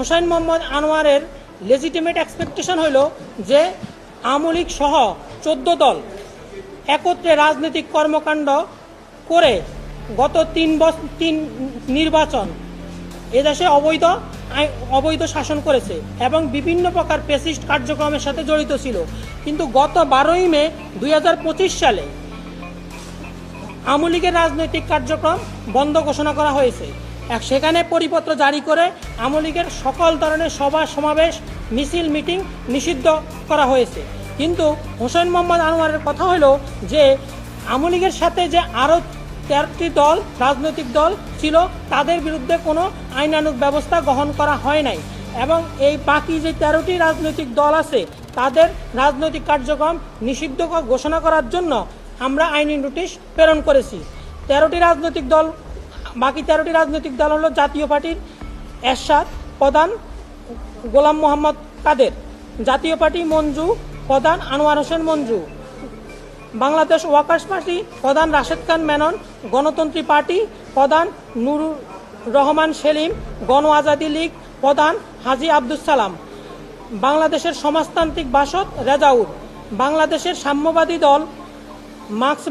হোসেন মোহাম্মদ আনোয়ারের legitimate expectation হইল যে আমলিক সহ চোদ্দ দল একত্রে রাজনৈতিক কর্মকাণ্ড করে গত তিন বছর তিন নির্বাচন এদেশে অবৈধ অবৈধ শাসন করেছে এবং বিভিন্ন প্রকার পেসিস্ট কার্যক্রমের সাথে জড়িত ছিল। কিন্তু গত বারোই মে দু হাজার পঁচিশ সালে আওয়ামী লীগের রাজনৈতিক কার্যক্রম বন্ধ ঘোষণা করা হয়েছে। সেখানে পরিপত্র জারি করে আওয়ামী সকল ধরনের সভা সমাবেশ, মিছিল, মিটিং নিষিদ্ধ করা হয়েছে। কিন্তু হোসেন মোহাম্মদ আনোয়ারের কথা হলো যে আওয়ামী সাথে যে আরও তেরোটি দল, রাজনৈতিক দল ছিল, তাদের বিরুদ্ধে কোনো আইনানুগ ব্যবস্থা গ্রহণ করা হয় নাই। এবং এই বাকি যে তেরোটি রাজনৈতিক দল আছে, তাদের রাজনৈতিক কার্যক্রম নিষিদ্ধ ঘোষণা করার জন্য আমরা আইনি নোটিশ প্রেরণ করেছি। তেরোটি রাজনৈতিক দল বাকি তেরোটি রাজনৈতিক দল হলো জাতীয় পার্টির এরশাদ প্রধান, গোলাম মোহাম্মদ কাদের। জাতীয় পার্টি মঞ্জু প্রধান, আনোয়ার হোসেন মঞ্জু। বাংলাদেশ ওয়ার্কার্স পার্টি প্রধান, রাশেদ খান মেনন। গণতন্ত্রী পার্টি প্রধান, নুরুর রহমান সেলিম। গণ আজাদি লীগ প্রধান, হাজি আব্দুল সালাম। বাংলাদেশের সমাজতান্ত্রিক বাসদ রেজাউর। বাংলাদেশের সাম্যবাদী দল মার্ক্স